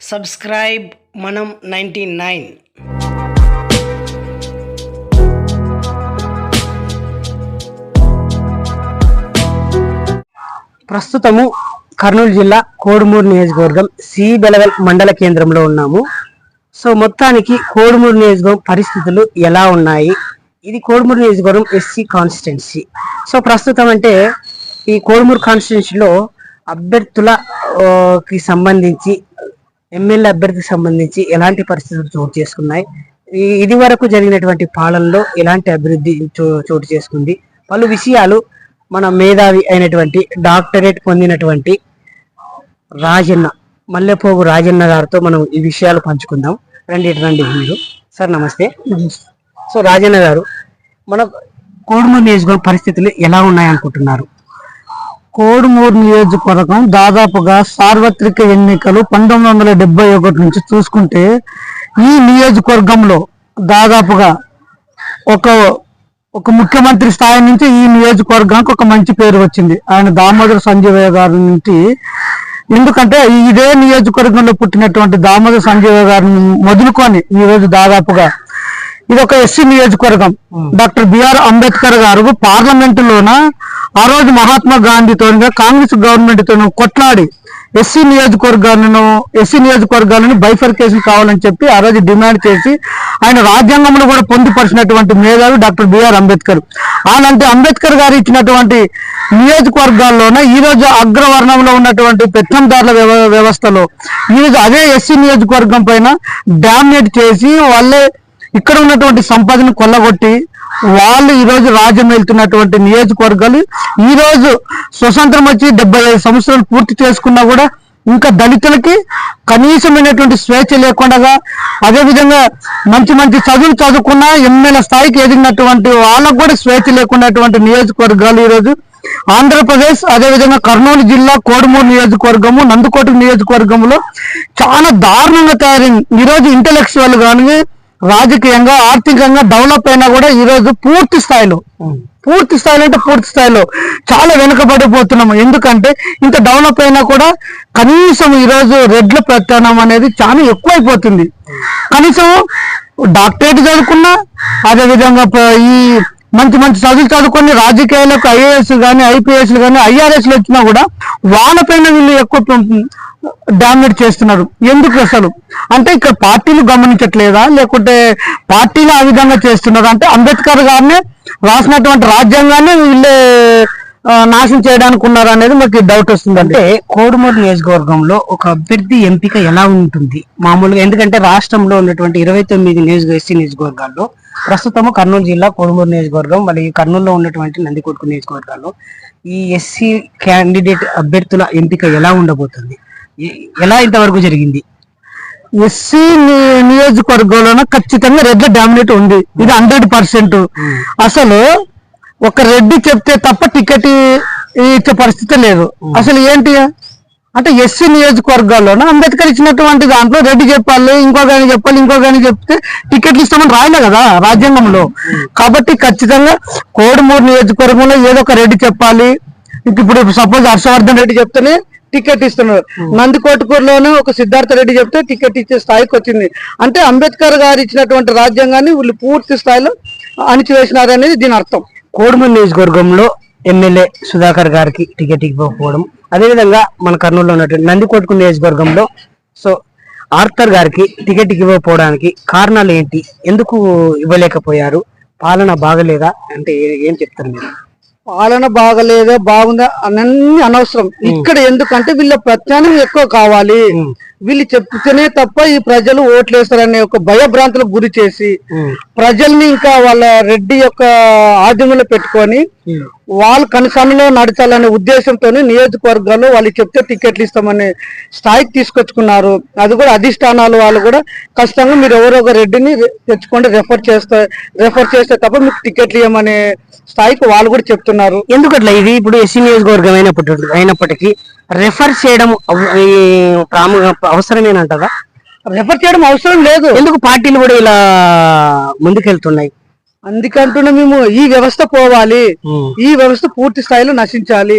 Subscribe మనం ninety nine. ప్రస్తుతము కర్నూలు జిల్లా కోడుమూరు నియోజకవర్గం సి బెలవల్ మండల కేంద్రంలో ఉన్నాము. సో మొత్తానికి కోడుమూరు నియోజకవర్గం పరిస్థితులు ఎలా ఉన్నాయి? ఇది కోడుమూరు నియోజకవర్గం ఎస్సీ కాన్స్టిట్యున్సీ. సో ప్రస్తుతం అంటే ఈ కోడుమూరు కాన్స్టిట్యున్సీలో అభ్యర్థులకి సంబంధించి ఎమ్మెల్యే అభ్యర్థికి సంబంధించి ఎలాంటి పరిస్థితులు చోటు చేసుకున్నాయి? ఇది వరకు జరిగినటువంటి పాలనలో ఎలాంటి అభివృద్ధి చో- చోటు చేసుకుంది? పలు విషయాలు మన మేధావి అయినటువంటి డాక్టరేట్ పొందినటువంటి రాజన్న మల్లెపోగు రాజన్న గారితో మనం ఈ విషయాలు పంచుకుందాం. రండి రండి మీరు సార్ నమస్తే. సో రాజన్న గారు మన కోడుమూరు నియోజకవర్గం పరిస్థితులు ఎలా ఉన్నాయనుకుంటున్నారు కోడుమూరు నియోజకవర్గం దాదాపుగా సార్వత్రిక ఎన్నికలు పంతొమ్మిది వందల డెబ్బై ఒకటి నుంచి చూసుకుంటే ఈ నియోజకవర్గంలో దాదాపుగా ఒక ఒక ముఖ్యమంత్రి స్థాయి నుంచి ఈ నియోజకవర్గానికి ఒక మంచి పేరు వచ్చింది. ఆయన దామోదర సంజీవయ్య గారి నుంచి. ఎందుకంటే ఇదే నియోజకవర్గంలో పుట్టినటువంటి దామోదర సంజీవయ్య గారిని మొదలుకొని ఈ రోజు దాదాపుగా ఇది ఒక ఎస్సీ నియోజకవర్గం. డాక్టర్ బిఆర్ అంబేద్కర్ గారు పార్లమెంట్ లోన ఆ రోజు మహాత్మా గాంధీతో కాంగ్రెస్ గవర్నమెంట్తో కొట్లాడి ఎస్సీ నియోజకవర్గాలను ఎస్సీ నియోజకవర్గాలను బైఫర్కేషన్ కావాలని చెప్పి ఆ రోజు డిమాండ్ చేసి ఆయన రాజ్యాంగంలో కూడా పొందుపరిచినటువంటి మేధావి డాక్టర్ బిఆర్ అంబేద్కర్. అలాంటి అంబేద్కర్ గారు ఇచ్చినటువంటి నియోజకవర్గాల్లోనే ఈ రోజు అగ్రవర్ణంలో ఉన్నటువంటి పెత్తందారుల వ్యవ- వ్యవస్థలో ఈ రోజు అదే ఎస్సీ నియోజకవర్గం పైన డామినేట్ చేసి వాళ్ళే ఇక్కడ ఉన్నటువంటి సంపదను కొల్లగొట్టి వాళ్ళు ఈ రోజు రాజ్యం వెళ్తున్నటువంటి నియోజకవర్గాలు ఈ రోజు స్వతంత్రం వచ్చి డెబ్బై ఐదు సంవత్సరాలు పూర్తి చేసుకున్నా కూడా ఇంకా దళితులకి కనీసమైనటువంటి స్వేచ్ఛ లేకుండా అదే విధంగా మంచి మంచి చదువులు చదువుకున్న ఎమ్మెల్యే స్థాయికి ఎదిగినటువంటి వాళ్ళకు కూడా స్వేచ్ఛ లేకున్నటువంటి నియోజకవర్గాలు ఈ రోజు. ఆంధ్రప్రదేశ్ అదేవిధంగా కర్నూలు జిల్లా కోడుమూరు నియోజకవర్గము నందుకోట నియోజకవర్గంలో చాలా దారుణంగా తయారైంది. ఈరోజు ఇంటలెక్చువల్ కానీ రాజకీయంగా ఆర్థికంగా డెవలప్ అయినా కూడా ఈ రోజు పూర్తి స్థాయిలో పూర్తి స్థాయిలో అంటే పూర్తి స్థాయిలో చాలా వెనుకబడిపోతున్నాము. ఎందుకంటే ఇంత డెవలప్ అయినా కూడా కనీసం ఈ రోజు రెడ్ల ప్రస్థానం అనేది చాలా ఎక్కువైపోతుంది. కనీసం డాక్టరేట్ చదువుకున్నా అదే విధంగా ప- ఈ మంచి మంచి చదువులు చదువుకొని రాజకీయాలకు ఐఏఎస్ కానీ ఐపీఎస్ కానీ ఐఆర్ఎస్ వచ్చినా కూడా వాళ్ళపైన వీళ్ళు ఎక్కువ డామినేట్ చేస్తున్నారు. ఎందుకు అసలు? అంటే ఇక్కడ పార్టీలు గమనించట్లేదా? లేకుంటే పార్టీలు ఆ విధంగా చేస్తున్నారు? అంటే అంబేద్కర్ గారిని రాసినటువంటి రాజ్యాంగాన్ని వీళ్ళే నాశనం చేయడానికి ఉన్నారు అనేది మాకు డౌట్ వస్తుంది అంటే కోడుమూరు నియోజకవర్గంలో ఒక అభ్యర్థి ఎంపిక ఎలా ఉంటుంది? మామూలుగా ఎందుకంటే రాష్ట్రంలో ఉన్నటువంటి ఇరవై తొమ్మిది నియోజక ఎస్సీ నియోజకవర్గాల్లో ప్రస్తుతము కర్నూలు జిల్లా కోడుమూరు నియోజకవర్గం మరియు కర్నూలులో ఉన్నటువంటి నందికొట్కు నియోజకవర్గాల్లో ఈ ఎస్సీ క్యాండిడేట్ అభ్యర్థుల ఎంపిక ఎలా ఉండబోతుంది? ఎలా ఇంతవరకు జరిగింది? ఎస్సీ నియోజకవర్గంలోన ఖచ్చితంగా రెడ్ల డామినేట్ ఉంది. ఇది హండ్రెడ్ పర్సెంట్. అసలు ఒక రెడ్డి చెప్తే తప్ప టికెట్ ఇచ్చే పరిస్థితి లేదు. అసలు ఏంటి? అంటే ఎస్సీ నియోజకవర్గాల్లోన అంబేద్కర్ ఇచ్చినటువంటి దాంట్లో రెడ్డి చెప్పాలి ఇంకో గాని చెప్పాలి ఇంకో గాని చెప్తే టికెట్లు ఇస్తామని రాయలే కదా రాజ్యాంగంలో. కాబట్టి ఖచ్చితంగా కోడుమూరు నియోజకవర్గంలో ఏదో ఒక రెడ్డి చెప్పాలి. ఇప్పుడు సపోజ్ హర్షవర్ధన్ రెడ్డి చెప్తేనే టికెట్ ఇస్తున్నారు. నందికోటకూరులోనే ఒక సిద్ధార్థ రెడ్డి చెప్తే టికెట్ ఇచ్చే స్థాయికి వచ్చింది. అంటే అంబేద్కర్ గారు ఇచ్చినటువంటి రాజ్యాంగాన్ని వీళ్ళు పూర్తి స్థాయిలో అణిచివేసినారు అనేది దీని అర్థం. కోడుమూరు నియోజకవర్గంలో ఎమ్మెల్యే సుధాకర్ గారికి టికెట్ ఇవ్వకపోవడం అదేవిధంగా మన కర్నూలులో ఉన్నటువంటి నందికొట్కు నియోజకవర్గంలో సో ఆర్థర్ గారికి టికెట్ ఇవ్వకపోవడానికి కారణాలు ఏంటి? ఎందుకు ఇవ్వలేకపోయారు? పాలన బాగలేదా? అంటే ఏం చెప్తారు మీరు? పాలన బాగలేదా బాగుందా అన్నీ అనవసరం. ఇక్కడ ఎందుకంటే వీళ్ళ ప్రత్యామ్నాయం ఎక్కువ కావాలి. వీళ్ళు చెప్తేనే తప్ప ఈ ప్రజలు ఓట్లేస్తారనే ఒక భయభ్రాంతులకు గురి చేసి ప్రజల్ని ఇంకా వాళ్ళ రెడ్డి యొక్క ఆధీనంలో పెట్టుకొని వాళ్ళు కనసానలో నడచాలనే ఉద్దేశంతో నియోజకవర్గాల్లో వాళ్ళు చెప్తే టికెట్లు ఇస్తామనే స్థాయికి తీసుకొచ్చుకున్నారు. అది కూడా అధిష్టానాలు వాళ్ళు కూడా ఖచ్చితంగా మీరు ఎవరో ఒక రెడ్డిని తెచ్చుకోండి రెఫర్ చేస్తే రెఫర్ చేస్తే తప్ప మీకు టికెట్లు ఇవ్వమనే స్థాయికి వాళ్ళు కూడా చెప్తున్నారు. ఎందుకు అట్లా ఇది? ఇప్పుడు ఎస్సీ నియోజకవర్గం అయినప్పటి అయినప్పటికీ రెఫర్ చేయడం ప్రాము అవసరమేనంటారా రెఫర్ చేయడం అవసరం లేదు. ఎందుకు పార్టీలు కూడా ఇలా ముందుకెళ్తున్నాయి? అందుకంటున్నా మేము ఈ వ్యవస్థ పోవాలి. ఈ వ్యవస్థ పూర్తి స్థాయిలో నశించాలి.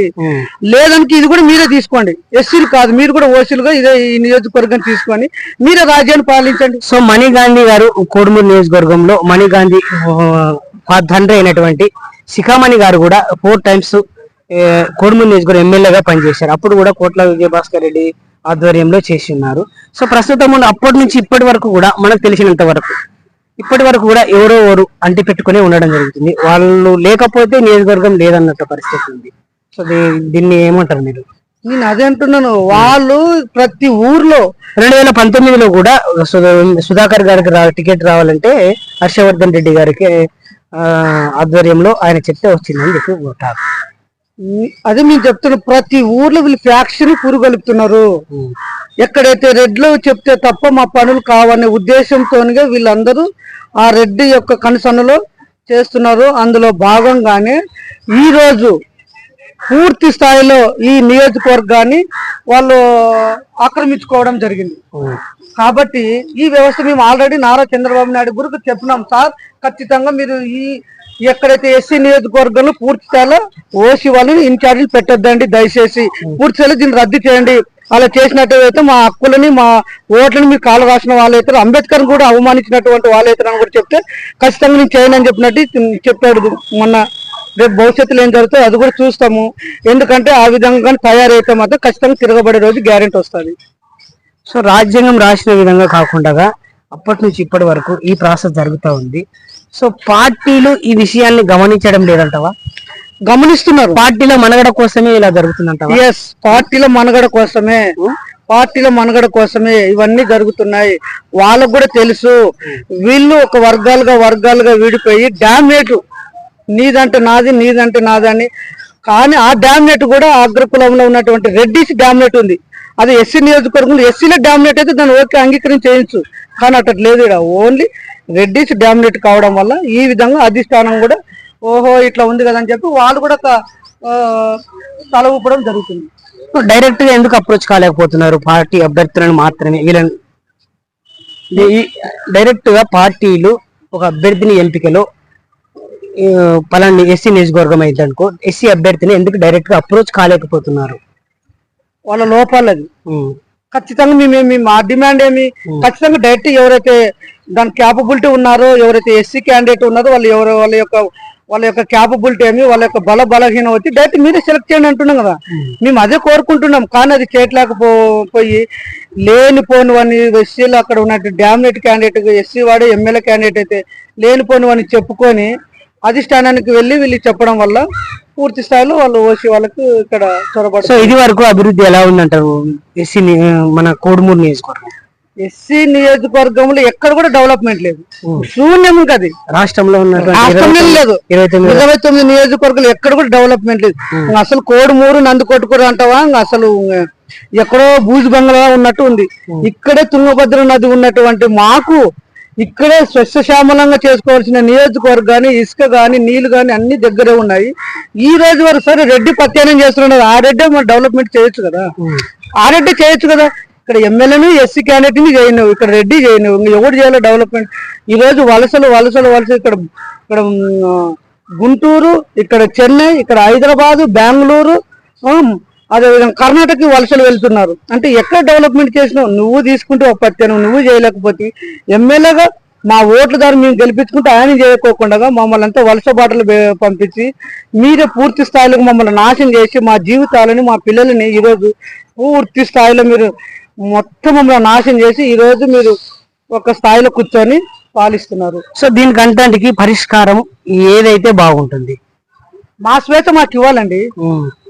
లేదానికి ఇది కూడా మీరే తీసుకోండి. ఎస్సీలు కాదు మీరు కూడా ఓసీలుగా ఇదే ఈ నియోజకవర్గం తీసుకొని మీరే రాజ్యాన్ని పాలించండి. సో మణి గాంధీ గారు కోడుమూరు నియోజకవర్గంలో మణి గాంధీ ఆ, తండ్రి అయినటువంటి శిఖామణి గారు కూడా ఫోర్ టైమ్స్ కోడుమూరు నియోజకవర్గం ఎమ్మెల్యేగా పనిచేశారు. అప్పుడు కూడా కోట్ల విజయభాస్కర్ రెడ్డి ఆధ్వర్యంలో చేసి ఉన్నారు సో ప్రస్తుతం అప్పటి నుంచి ఇప్పటి వరకు కూడా మనకు తెలిసినంత వరకు ఇప్పటి వరకు కూడా ఎవరో ఎవరు అంటి పెట్టుకునే ఉండడం జరుగుతుంది. వాళ్ళు లేకపోతే నియోజకవర్గం లేదన్నట్టు పరిస్థితి ఉంది. సో దీన్ని ఏమంటారు మీరు? నేను అదే అంటున్నాను. వాళ్ళు ప్రతి ఊర్లో రెండు వేల పంతొమ్మిదిలో కూడా సుధాకర్ గారికి రా టికెట్ రావాలంటే హర్షవర్ధన్ రెడ్డి గారికి ఆధ్వర్యంలో ఆయన చెప్తే వచ్చిందని చెప్పి ఉంటారు. అదే మేము చెప్తున్నాం ప్రతి ఊర్లో వీళ్ళు ఫ్యాక్షన్ పురుగలుపుతున్నారు. ఎక్కడైతే రెడ్లు చెప్తే తప్ప మా పనులు కావనే ఉద్దేశంతోనిగా వీళ్ళందరూ ఆ రెడ్డి యొక్క కనుసన్నలో చేస్తున్నారు. అందులో భాగంగానే ఈ రోజు పూర్తి స్థాయిలో ఈ నియోజకవర్గాన్ని వాళ్ళు ఆక్రమించుకోవడం జరిగింది. కాబట్టి ఈ వ్యవస్థ మేము ఆల్రెడీ నారా చంద్రబాబు నాయుడు గురికి చెప్పినాం. సార్ ఖచ్చితంగా మీరు ఈ ఎక్కడైతే ఎస్సీ నియోజకవర్గంలో పూర్తి స్థాయిలో ఓసీ వాళ్ళని ఇన్ఛార్జీలు పెట్టొద్దండి దయచేసి. పూర్తి స్థాయిలో దీన్ని రద్దు చేయండి. అలా చేసినట్టయితే మా హక్కులని మా ఓట్లని మీరు కాలు రాసిన వాళ్ళైతే అంబేద్కర్ కూడా అవమానించినటువంటి వాళ్ళైతే అని కూడా చెప్తే ఖచ్చితంగా నేను చేయను అని చెప్పినట్టు చెప్పాడు. మొన్న రేపు భవిష్యత్తులో ఏం జరుగుతుందో అది కూడా చూస్తాము. ఎందుకంటే ఆ విధంగా తయారైతే మాత్రం ఖచ్చితంగా తిరగబడే రోజు గ్యారెంటీ వస్తుంది. సో రాజ్యాంగం రాసిన విధంగా కాకుండా అప్పటి నుంచి ఇప్పటి వరకు ఈ ప్రాసెస్ జరుగుతూ ఉంది. సో పార్టీలు ఈ విషయాన్ని గమనించడం లేదంటవా? గమనిస్తున్నారు. పార్టీల మనగడ కోసమే ఇలా జరుగుతుందంటవా? ఎస్ పార్టీల మనుగడ కోసమే. పార్టీల మనుగడ కోసమే ఇవన్నీ జరుగుతున్నాయి. వాళ్ళకు కూడా తెలుసు. వీళ్ళు ఒక వర్గాలుగా వర్గాలుగా విడిపోయి డామినేట్ నీదంటే నాది నీదంటే నాదని కానీ ఆ డామినేట్ కూడా అగ్రకులంలో ఉన్నటువంటి రెడ్డిస్ డామినేట్ ఉంది. అది ఎస్సీ నియోజకవర్గంలో ఎస్సీలో డామినేట్ అయితే దాన్ని ఓకే అంగీకరించేయచ్చు కానీ అట్లా లేదు ఇక్కడ. ఓన్లీ రెడ్డిస్ డామినేట్ కావడం వల్ల ఈ విధంగా అధిష్టానం కూడా ఓహో ఇట్లా ఉంది కదా అని చెప్పి వాళ్ళు కూడా ఒక, తల ఊపడం జరుగుతుంది. డైరెక్ట్గా ఎందుకు అప్రోచ్ కాలేకపోతున్నారు? పార్టీ అభ్యర్థులను మాత్రమే వీళ్ళని డైరెక్ట్గా పార్టీలు ఒక అభ్యర్థిని ఎంపికలో పలాని ఎస్సీ నియోజకవర్గం అయితే అనుకో ఎస్సీ అభ్యర్థిని ఎందుకు డైరెక్ట్గా అప్రోచ్ కాలేకపోతున్నారు? వాళ్ళ లోపాలు అది ఉమ్, ఖచ్చితంగా మేము మేము మా డిమాండ్ ఏమి? ఖచ్చితంగా డైరెక్ట్ ఎవరైతే దాని క్యాపబిలిటీ ఉన్నారో ఎవరైతే ఎస్సీ క్యాండిడేట్ ఉన్నారో వాళ్ళు ఎవరు వాళ్ళ యొక్క వాళ్ళ యొక్క క్యాపబిలిటీ ఏమి వాళ్ళ యొక్క బల బలహీనం వచ్చి డైరెక్ట్ మీరే సెలెక్ట్ చేయండి అంటున్నాం కదా. మేము అదే కోరుకుంటున్నాం. కానీ అది చేయట్లేకపో పోయి లేనిపోనివని ఎస్సీలు అక్కడ ఉన్నట్టు డామినేట్ క్యాండిడేట్ ఎస్సీ వాడు ఎమ్మెల్యే క్యాండిడేట్ అయితే లేనిపోనివని చెప్పుకొని అధిష్టానానికి వెళ్ళి వీళ్ళు చెప్పడం వల్ల పూర్తి స్థాయిలో వాళ్ళు ఓసి వాళ్ళకు ఇక్కడ చొరబడ సో ఇది వరకు అభివృద్ధి ఎలా ఉందంటారు? ఎస్సీ మన కోడుమూరు నియోజకవర్గం. ఎస్సీ నియోజకవర్గంలో ఎక్కడ కూడా డెవలప్మెంట్ లేదు. శూన్యం అది. రాష్ట్రంలో ఇరవై లేదు. ఇరవై తొమ్మిది నియోజకవర్గాలు ఎక్కడ కూడా డెవలప్మెంట్ లేదు. అసలు కోడుమూరు నందికొట్టుకూరు అంటావా? అసలు ఎక్కడో బూజు బంగ్లా ఉన్నట్టు ఉంది. ఇక్కడే తుంగభద్ర నది ఉన్నటువంటి మాకు ఇక్కడే స్వచ్ఛశ్యామలంగా చేసుకోవాల్సిన నియోజకవర్గాన్ని ఇసుక కానీ నీళ్ళు కానీ అన్ని దగ్గరే ఉన్నాయి. ఈ రోజు వరకు సరే రెడ్డి ప్రత్యానం చేస్తున్నారు ఆ రెడ్డి మనం డెవలప్మెంట్ చేయొచ్చు కదా. ఆ రెడ్డి చేయొచ్చు కదా. ఇక్కడ ఎమ్మెల్యేని ఎస్సీ క్యాండిడేట్ని చేయను ఇక్కడ రెడ్డి చేయను ఎవరు చేయాలి డెవలప్మెంట్. ఈ రోజు వలసలు వలసలు వలస ఇక్కడ ఇక్కడ గుంటూరు ఇక్కడ చెన్నై ఇక్కడ హైదరాబాదు బెంగళూరు అదేవిధంగా కర్ణాటక వలసలు వెళ్తున్నారు. అంటే ఎక్కడ డెవలప్మెంట్ చేసినావు నువ్వు తీసుకుంటే ఒక పత్యాను నువ్వు చేయలేకపోతే ఎమ్మెల్యేగా మా ఓట్ల ద్వారా మేము గెలిపించుకుంటే ఆయన చేయకోకుండా మమ్మల్ని అంతా వలస బాటలు పంపించి మీరే పూర్తి స్థాయిలో మమ్మల్ని నాశనం చేసి మా జీవితాలని మా పిల్లలని ఈరోజు పూర్తి స్థాయిలో మీరు మొత్తం మమ్మల్ని నాశనం చేసి ఈ రోజు మీరు ఒక స్థాయిలో కూర్చొని పాలిస్తున్నారు. సో దీనికి అంతటికి పరిష్కారం ఏదైతే బాగుంటుంది? మా స్వేచ్ఛ మాకు ఇవ్వాలండి.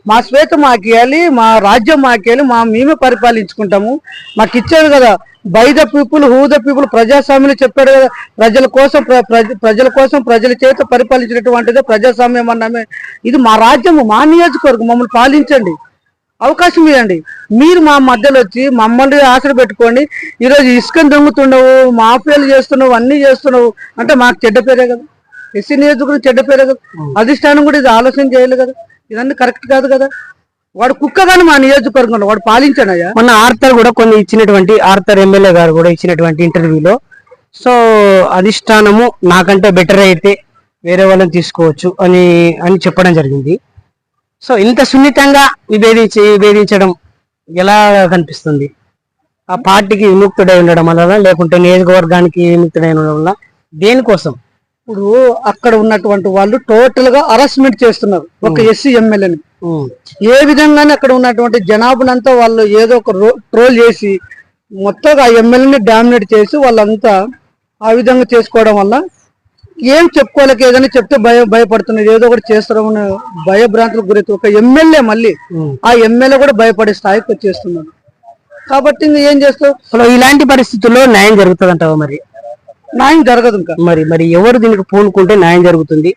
మా స్వేచ్ఛ మాకు ఇవ్వాలి మా రాజ్యం మాకు ఇవ్వాలి మా మేమే పరిపాలించుకుంటాము. మాకు ఇచ్చాడు కదా by the people who the people ప్రజాస్వామ్యం చెప్పాడు కదా ప్రజల కోసం ప్ర- ప్రజ- ప్రజల కోసం ప్రజల చేత పరిపాలించినటువంటిదే ప్రజాస్వామ్యం అన్నామే ఇది మా రాజ్యము మా నియోజకవర్గం మమ్మల్ని పాలించండి. అవకాశం ఇవ్వండి. మీరు మా మధ్యలో వచ్చి మమ్మల్ని ఆశలు పెట్టుకోండి. ఈరోజు ఇసుకని దొంగతుండవు మాఫియాలు చేస్తున్నావు అన్ని చేస్తున్నావు. అంటే మాకు చెడ్డ పేరే కదా. ఎస్సీ నియోజకవర్గం చెడ్డ పేరే కదా. అధిష్టానం కూడా ఇది ఆలోచన చేయాలి కదా. ఇదన్నీ కరెక్ట్ కాదు కదా? వాడు కుక్క కానీ మా నియోజకవర్గంలో వాడు పాలించాడయ్యా? మొన్న ఆర్థర్ కూడా కొన్ని ఇచ్చినటువంటి ఆర్థర్ ఎమ్మెల్యే గారు కూడా ఇచ్చినటువంటి ఇంటర్వ్యూలో సో అధిష్టానము నాకంటే బెటర్ అయితే వేరే వాళ్ళని తీసుకోవచ్చు అని అని చెప్పడం జరిగింది. సో ఇంత సున్నితంగా విభేదించి విభేదించడం ఎలా కనిపిస్తుంది? ఆ పార్టీకి విముక్తుడై ఉండడం వల్ల లేకుంటే నియోజకవర్గానికి విముక్తుడై ఉండడం వల్ల దేనికోసం? ఇప్పుడు అక్కడ ఉన్నటువంటి వాళ్ళు టోటల్గా హరాస్మెంట్ చేస్తున్నారు ఒక ఎస్సీ ఎమ్మెల్యేని. ఏ విధంగానే అక్కడ ఉన్నటువంటి జనాభానంతా వాళ్ళు ఏదో ఒక ట్రోల్ చేసి మొత్తం ఆ ఎమ్మెల్యేని డామినేట్ చేసి వాళ్ళంతా ఆ విధంగా చేసుకోవడం వల్ల ఏం చెప్పుకోలేక ఏదైనా చెప్తే భయ భయపడుతున్నారు. ఏదో ఒకటి చేస్తారని భయభ్రాంతులకు గురైతే ఒక ఎమ్మెల్యే మళ్ళీ. ఆ ఎమ్మెల్యే కూడా భయపడే స్థాయికి వచ్చేస్తున్నారు కాబట్టి ఇంక ఏం చేస్తావు? ఇలాంటి పరిస్థితుల్లో న్యాయం జరుగుతుంది మరి? న్యాయం జరగదు ఇంకా. మరి మరి ఎవరు దీనికి పూనుకుంటే న్యాయం జరుగుతుంది?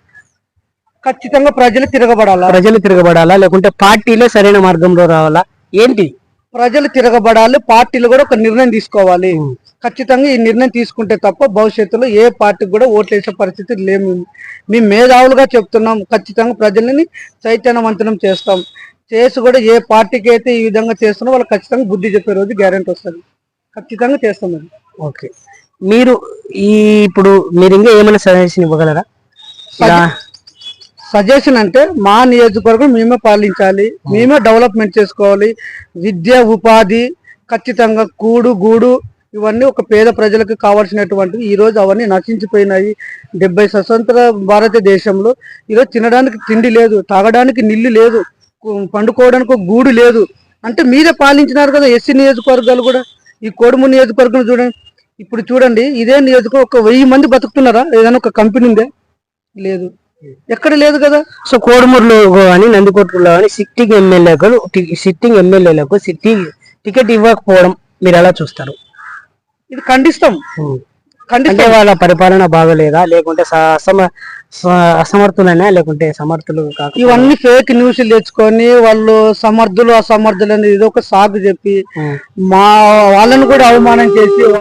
ఖచ్చితంగా ప్రజలు తిరగబడాలా? ప్రజలు తిరగబడాలా? లేకుంటే పార్టీలే సరైన మార్గంలో రావాలా? ఏంటి? ప్రజలు తిరగబడాలి పార్టీలు కూడా ఒక నిర్ణయం తీసుకోవాలి. ఖచ్చితంగా ఈ నిర్ణయం తీసుకుంటే తప్ప భవిష్యత్తులో ఏ పార్టీకి కూడా ఓట్లు వేసే పరిస్థితి లేము మేము మేధావులుగా చెప్తున్నాం. ఖచ్చితంగా ప్రజలని చైతన్యవంతనం చేస్తాం. చేసి కూడా ఏ పార్టీకి అయితే ఈ విధంగా చేస్తున్నా వాళ్ళు ఖచ్చితంగా బుద్ధి చెప్పే రోజు గ్యారెంటీ వస్తుంది. ఖచ్చితంగా చేస్తాం అది ఓకే. మీరు ఈ ఇప్పుడు మీరు ఇంకా ఏమైనా సజెషన్ ఇవ్వగలరా? సజెషన్ అంటే మా నియోజకవర్గం మేమే పాలించాలి మేమే డెవలప్మెంట్ చేసుకోవాలి. విద్య ఉపాధి ఖచ్చితంగా కూడు గూడు ఇవన్నీ ఒక పేద ప్రజలకు కావాల్సినటువంటివి ఈ రోజు అవన్నీ నశించిపోయినాయి. డెబ్బై స్వతంత్ర భారతదేశంలో ఈరోజు తినడానికి తిండి లేదు తాగడానికి నీళ్ళు లేదు పండుకోవడానికి ఒక గూడు లేదు. అంటే మీరే పాలించినారు కదా ఎస్సీ నియోజకవర్గాలు కూడా ఈ కోడుము నియోజకవర్గం చూడండి. ఇప్పుడు చూడండి ఇదే నియోజకవర్గం ఒక వెయ్యి మంది బతుకుతున్నారా? ఏదైనా ఒక కంపెనీ ఉందే? లేదు. ఎక్కడ లేదు కదా. సో కోడుమూరులో కానీ నందికొట్లలో కానీ సిట్టింగ్ ఎమ్మెల్యేలకు సిట్టింగ్ ఎమ్మెల్యేలకు సిట్టి టికెట్ ఇవ్వకపోవడం మీరు ఎలా చూస్తారు? ఇది ఖండిస్తాం. అంటే ఖండిస్తాం. వాళ్ళ పరిపాలన బాగలేదా? లేకుంటే అసమర్థులైనా లేకుంటే సమర్థులు కాక ఇవన్నీ ఫేక్ న్యూస్లు తెచ్చుకొని వాళ్ళు సమర్థులు అసమర్థులు అనేది ఇది ఒక సాగు చెప్పి. మా వాళ్ళని కూడా అవమానం చేసి